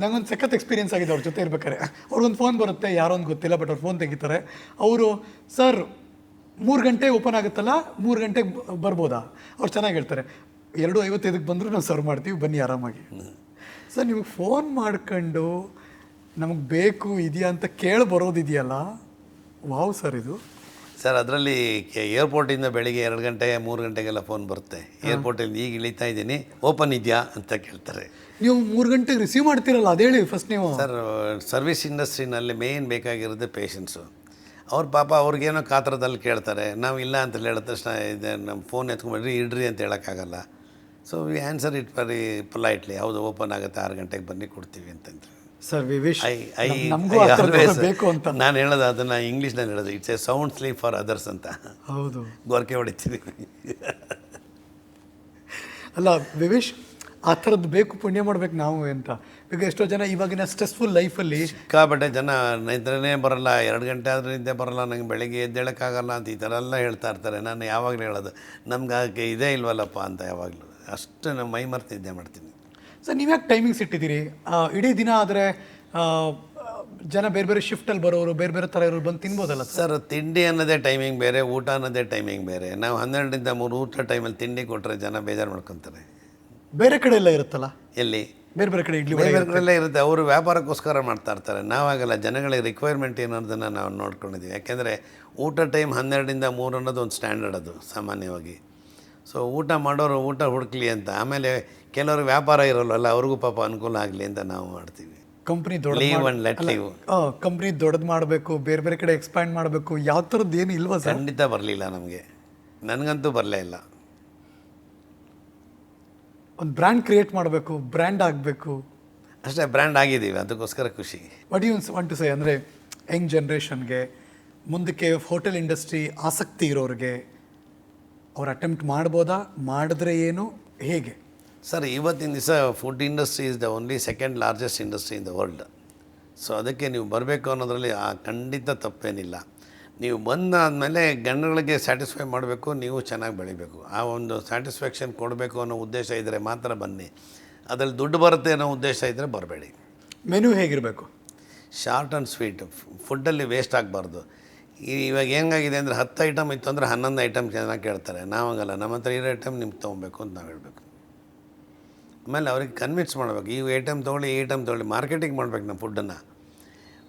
ನಂಗೊಂದು ಸಖತ್ ಎಕ್ಸ್ಪೀರಿಯನ್ಸ್ ಆಗಿದೆ ಅವ್ರ ಜೊತೆ ಇರ್ಬೇಕಾರೆ ಅವ್ರಿಗೊಂದು ಫೋನ್ ಬರುತ್ತೆ ಯಾರೋ ಒಂದು ಗೊತ್ತಿಲ್ಲ ಬಟ್ ಅವ್ರು ಫೋನ್ ತೆಗಿತಾರೆ. ಅವರು, ಸರ್, ಮೂರು ಗಂಟೆ ಓಪನ್ ಆಗುತ್ತಲ್ಲ? ಮೂರು ಗಂಟೆಗೆ ಬರ್ಬೋದಾ? ಅವ್ರು ಚೆನ್ನಾಗಿ ಹೇಳ್ತಾರೆ, ಎರಡು ಐವತ್ತೈದಕ್ಕೆ ಬಂದರೂ ನಾವು ಸರ್ವ್ ಮಾಡ್ತೀವಿ, ಬನ್ನಿ ಆರಾಮಾಗಿ. ಸರ್, ನಿಮಗೆ ಫೋನ್ ಮಾಡ್ಕೊಂಡು ನಮಗೆ ಬೇಕು, ಇದೆಯಾ ಅಂತ ಕೇಳಿ ಬರೋದಿದೆಯಲ್ಲ? ವಾವ್ ಸರ್ ಇದು. ಸರ್ ಅದರಲ್ಲಿ ಏರ್ಪೋರ್ಟಿಂದ ಬೆಳಿಗ್ಗೆ ಎರಡು ಗಂಟೆ ಮೂರು ಗಂಟೆಗೆಲ್ಲ ಫೋನ್ ಬರುತ್ತೆ. ಏರ್ಪೋರ್ಟಿಂದ ಈಗ ಇಳಿತಾ ಇದ್ದೀನಿ. ಓಪನ್ ಇದೆಯಾ ಅಂತ ಕೇಳ್ತಾರೆ. ನೀವು ಮೂರು ಗಂಟೆಗೆ ರಿಸೀವ್ ಮಾಡ್ತೀರಲ್ಲ ಹೇಳಿ ಫಸ್ಟ್ ನೀವು. ಸರ್ ಸರ್ವಿಸ್ ಇಂಡಸ್ಟ್ರಿನಲ್ಲಿ ಮೇಯ್ನ್ ಬೇಕಾಗಿರೋದು ಪೇಷನ್ಸು ಅವ್ರ ಪಾಪ ಅವ್ರಿಗೇನೋ ಕಾತ್ರದಲ್ಲಿ ಕೇಳ್ತಾರೆ. ನಾವು ಇಲ್ಲ ಅಂತ ಹೇಳಿದ ತಕ್ಷಣ ಇದೆ ನಮ್ಮ ಫೋನ್ ಎತ್ಕೊಂಡ್ಬಿಡ್ರಿ ಇಡ್ರಿ ಅಂತ ಹೇಳೋಕ್ಕಾಗಲ್ಲ. So we answer it very politely ಹೌದು ಓಪನ್ ಆಗುತ್ತೆ ಆರು ಗಂಟೆಗೆ ಬನ್ನಿ ಕೊಡ್ತೀವಿ ಅಂತಂದ್ರೆ. ಸರ್ ವಿವಿಶ್ ಐ ಐ ಬೇಕು ಅಂತ. ನಾನು ಹೇಳೋದು ಅದನ್ನು ಇಂಗ್ಲೀಷ್ನಲ್ಲಿ ಹೇಳೋದು. It's a sound sleep for others ಅಂತ. ಹೌದು. ಗೋರ್ಕೆ ಹೊಡಿತೀವಿ ಅಲ್ಲ ವಿವಿಶ್ ಆ ಥರದ್ದು ಬೇಕು ಪುಣ್ಯ ಮಾಡ್ಬೇಕು ನಾವು ಅಂತ. ಈಗ ಎಷ್ಟೋ ಜನ ಇವಾಗಿನ ಸ್ಟ್ರೆಸ್ಫುಲ್ ಲೈಫಲ್ಲಿ ಸಿಕ್ಕಾಪಟ್ಟೆ ಜನ ನಿದ್ರೆನೇ ಬರಲ್ಲ ಎರಡು ಗಂಟೆ ಆದರೆ ನಿದ್ದೆ ಬರಲ್ಲ ನಂಗೆ ಬೆಳಗ್ಗೆ ಎದ್ದೇಳೋಕ್ಕಾಗಲ್ಲ ಅಂತ ಈ ಥರ ಎಲ್ಲ ಹೇಳ್ತಾ ಇರ್ತಾರೆ. ನಾನು ಯಾವಾಗಲೂ ಹೇಳೋದು ನಮ್ಗೆ ಅದಕ್ಕೆ ಇದೇ ಇಲ್ವಲ್ಲಪ್ಪ ಅಂತ ಯಾವಾಗಲೂ. ಅಷ್ಟು ನಾನು ಮೈ ಮರ್ತು ನಿದ್ದೆ ಮಾಡ್ತೀನಿ. ಸರ್ ನೀವು ಯಾಕೆ ಟೈಮಿಂಗ್ಸ್ ಇಟ್ಟಿದ್ದೀರಿ? ಇಡೀ ದಿನ ಆದರೆ ಜನ ಬೇರೆ ಬೇರೆ ಶಿಫ್ಟಲ್ಲಿ ಬರೋರು ಬೇರೆ ಬೇರೆ ಥರ ಇರೋರು ಬಂದು ತಿನ್ಬೋದಲ್ಲ ಸರ್? ತಿಂಡಿ ಅನ್ನೋದೇ ಟೈಮಿಂಗ್ ಬೇರೆ ಊಟ ಅನ್ನೋದೇ ಟೈಮಿಂಗ್ ಬೇರೆ. ನಾವು ಹನ್ನೆರಡರಿಂದ ಮೂರು ಊಟ ಟೈಮಲ್ಲಿ ತಿಂಡಿ ಕೊಟ್ಟರೆ ಜನ ಬೇಜಾರು ಮಾಡ್ಕೊತಾರೆ. ಬೇರೆ ಕಡೆ ಎಲ್ಲ ಇರುತ್ತಲ್ಲ? ಎಲ್ಲಿ? ಬೇರೆ ಬೇರೆ ಕಡೆ ಇಡ್ಲಿ ಬೇರೆ ಬೇರೆ ಕಡೆಯಲ್ಲೇ ಇರುತ್ತೆ. ಅವರು ವ್ಯಾಪಾರಕ್ಕೋಸ್ಕರ ಮಾಡ್ತಾ ಇರ್ತಾರೆ. ನಾವಾಗಲ್ಲ ಜನಗಳಿಗೆ ರಿಕ್ವೈರ್ಮೆಂಟ್ ಏನು ಅನ್ನೋದನ್ನು ನಾವು ನೋಡ್ಕೊಂಡಿದ್ದೀವಿ ಯಾಕೆಂದರೆ ಊಟ ಟೈಮ್ ಹನ್ನೆರಡರಿಂದ ಮೂರು ಅನ್ನೋದು ಒಂದು ಸ್ಟ್ಯಾಂಡರ್ಡ್ ಅದು ಸಾಮಾನ್ಯವಾಗಿ. ಸೊ ಊಟ ಮಾಡೋರು ಊಟ ಹುಡುಕ್ಲಿ ಅಂತ. ಆಮೇಲೆ ಕೆಲವರು ವ್ಯಾಪಾರ ಇರೋಲ್ವಲ್ಲ ಅವ್ರಿಗೂ ಪಾಪ ಅನುಕೂಲ ಆಗಲಿ ಅಂತ ನಾವು ಮಾಡ್ತೀವಿ. ಕಂಪ್ನಿ ದೊಡ್ಡ leave and let leave company ದೊಡ್ಡದು ಮಾಡಬೇಕು ಬೇರೆ ಬೇರೆ ಕಡೆ ಎಕ್ಸ್ಪ್ಯಾಂಡ್ ಮಾಡಬೇಕು ಯಾವ ಥರದ್ದು ಏನು ಇಲ್ವಾ ಸರ್? ಖಂಡಿತ ಬರಲಿಲ್ಲ ನಮಗೆ. ನನಗಂತೂ ಬರಲೇ ಇಲ್ಲ. ಒಂದು ಬ್ರ್ಯಾಂಡ್ ಕ್ರಿಯೇಟ್ ಮಾಡಬೇಕು ಬ್ರ್ಯಾಂಡ್ ಆಗಬೇಕು. ಅಷ್ಟೇ ಬ್ರ್ಯಾಂಡ್ ಆಗಿದ್ದೀವಿ ಅದಕ್ಕೋಸ್ಕರ ಖುಷಿ. What you want to say ಅಂದರೆ ಯಂಗ್ ಜನ್ರೇಷನ್ಗೆ ಮುಂದಕ್ಕೆ ಹೋಟೆಲ್ ಇಂಡಸ್ಟ್ರಿ ಆಸಕ್ತಿ ಇರೋರಿಗೆ ಅವ್ರು ಅಟೆಂಪ್ಟ್ ಮಾಡ್ಬೋದಾ? ಮಾಡಿದ್ರೆ ಏನು? ಹೇಗೆ? ಸರ್ ಇವತ್ತಿನ ದಿವಸ food industry is the only second largest industry in the world so ಅದಕ್ಕೆ ನೀವು ಬರಬೇಕು ಅನ್ನೋದರಲ್ಲಿ ಆ ಖಂಡಿತ ತಪ್ಪೇನಿಲ್ಲ. ನೀವು ಬಂದಾದಮೇಲೆ ಗಂಡುಗಳಿಗೆ ಸ್ಯಾಟಿಸ್ಫೈ ಮಾಡಬೇಕು ನೀವು ಚೆನ್ನಾಗಿ ಬೆಳಿಬೇಕು. ಆ ಒಂದು ಸ್ಯಾಟಿಸ್ಫ್ಯಾಕ್ಷನ್ ಕೊಡಬೇಕು ಅನ್ನೋ ಉದ್ದೇಶ ಇದ್ದರೆ ಮಾತ್ರ ಬನ್ನಿ. ಅದರಲ್ಲಿ ದುಡ್ಡು ಬರುತ್ತೆ ಅನ್ನೋ ಉದ್ದೇಶ ಇದ್ದರೆ ಬರಬೇಡಿ. ಮೆನು ಹೇಗಿರಬೇಕು? ಶಾರ್ಟ್ ಆ್ಯಂಡ್ ಸ್ವೀಟ್ ಫುಡ್ಡಲ್ಲಿ ವೇಸ್ಟ್ ಆಗಬಾರ್ದು. ಇವಾಗ ಹೆಂಗಾಗಿದೆ ಅಂದರೆ ಹತ್ತು ಐಟಮ್ ಇತ್ತು ಅಂದರೆ ಹನ್ನೊಂದು ಐಟಮ್ ಚೆನ್ನಾಗಿ ಕೇಳ್ತಾರೆ. ನಾವಾಗಲ್ಲ ನಮ್ಮ ಹತ್ರ ಇರೋ ಐಟಮ್ ನಿಮ್ಗೆ ತೊಗೊಬೇಕು ಅಂತ ನಾವು ಹೇಳಬೇಕು. ಆಮೇಲೆ ಅವ್ರಿಗೆ ಕನ್ವಿನ್ಸ್ ಮಾಡಬೇಕು ಈ ಐಟಮ್ ತೊಗೊಳ್ಳಿ ಈ ಐಟಮ್ ತೊಗೊಳ್ಳಿ ಮಾರ್ಕೆಟಿಂಗ್ ಮಾಡ್ಬೇಕು ನಮ್ಮ ಫುಡ್ಡನ್ನು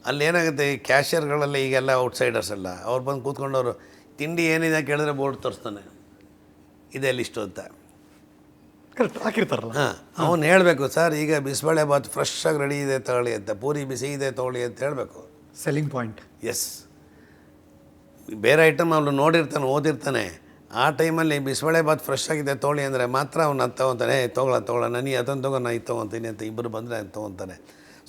ಅಲ್ಲಿ ಏನಾಗುತ್ತೆ ಈ ಕ್ಯಾಶಿಯರ್ಗಳೆಲ್ಲ ಈಗೆಲ್ಲ ಔಟ್ಸೈಡರ್ಸ್ ಎಲ್ಲ ಅವ್ರು ಬಂದು ಕೂತ್ಕೊಂಡವರು ತಿಂಡಿ ಏನಿದೆ? ಕೇಳಿದ್ರೆ ಬೋರ್ಡ್ ತೋರಿಸ್ತಾನೆ. ಇದೆ ಲಿಸ್ಟು ಅಂತ. ಕರೆಕ್ಟ್ ಹಾಕಿರ್ತಾರಲ್ಲ. ಹಾಂ ಅವನು ಹೇಳಬೇಕು ಸರ್ ಈಗ ಬಿಸಿಬೇಳೆ ಬಾತ್ ಫ್ರೆಶ್ ಆಗಿ ರೆಡಿ ಇದೆ ತಗೊಳ್ಳಿ ಅಂತ ಪೂರಿ ಬಿಸಿ ಇದೆ ತಗೊಳ್ಳಿ ಅಂತ ಹೇಳಬೇಕು. ಸೆಲ್ಲಿಂಗ್ ಪಾಯಿಂಟ್ ಎಸ್ ಬೇರೆ ಐಟಮ್ ಅವನು ನೋಡಿರ್ತಾನೆ ಓದಿರ್ತಾನೆ. ಆ ಟೈಮಲ್ಲಿ ಬಿಸಿಬೇಳೆ ಬಾತ್ ಫ್ರೆಶ್ ಆಗಿದೆ ತೋಳಿ ಅಂದರೆ ಮಾತ್ರ ಅವ್ನು ಅದು ತೊಗೊತಾನೆ ಏ ತೊಗೊಳ ತೊಗೊಳ ನನಗೆ ಅದನ್ನು ತೊಗೊ ನಾನು ಇದು ತೊಗೊತೀನಿ ಅಂತ ಇಬ್ಬರು ಬಂದರೆ ಅದು ತೊಗೊತಾನೆ.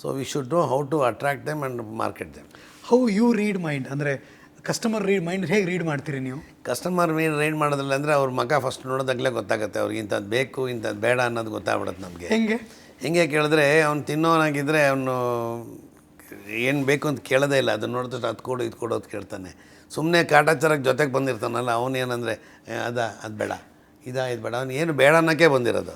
So we should know how to attract them and market them how you read mind ಅಂದರೆ ಕಸ್ಟಮರ್ ರೀಡ್ ಮೈಂಡ್ ಹೇಗೆ ರೀಡ್ ಮಾಡ್ತೀರಿ ನೀವು? ಕಸ್ಟಮರ್ ಮೀನ್ ರೈಡ್ ಮಾಡೋದಿಲ್ಲ ಅಂದರೆ ಅವ್ರ ಮಗ ಫಸ್ಟ್ ನೋಡೋದಾಗಲೇ ಗೊತ್ತಾಗುತ್ತೆ ಅವ್ರಿಗೆ ಇಂಥದ್ದು ಬೇಕು ಇಂಥದ್ದು ಬೇಡ ಅನ್ನೋದು ಗೊತ್ತಾಗ್ಬಿಡುತ್ತೆ ನಮಗೆ. ಹೆಂಗೆ? ಹೆಂಗೆ ಕೇಳಿದ್ರೆ ಅವ್ನು ತಿನ್ನೋನಾಗಿದ್ದರೆ ಅವನು ಏನು ಬೇಕು ಅಂತ ಕೇಳೋದೇ ಇಲ್ಲ ಅದನ್ನ ನೋಡಿದ್ರೆ ಅದು ಕೊಡು ಇದು ಕೊಡು ಅಂತ ಕೇಳ್ತಾನೆ. ಸುಮ್ಮನೆ ಕಾಟಾಚಾರಕ್ಕೆ ಜೊತೆಗೆ ಬಂದಿರ್ತಾನಲ್ಲ ಅವನೇನಂದರೆ ಅದ, ಅದು ಬೇಡ, ಇದ ಬೇಡ. ಅವನು ಏನು ಬೇಡ ಅನ್ನೋಕ್ಕೆ ಬಂದಿರೋದು.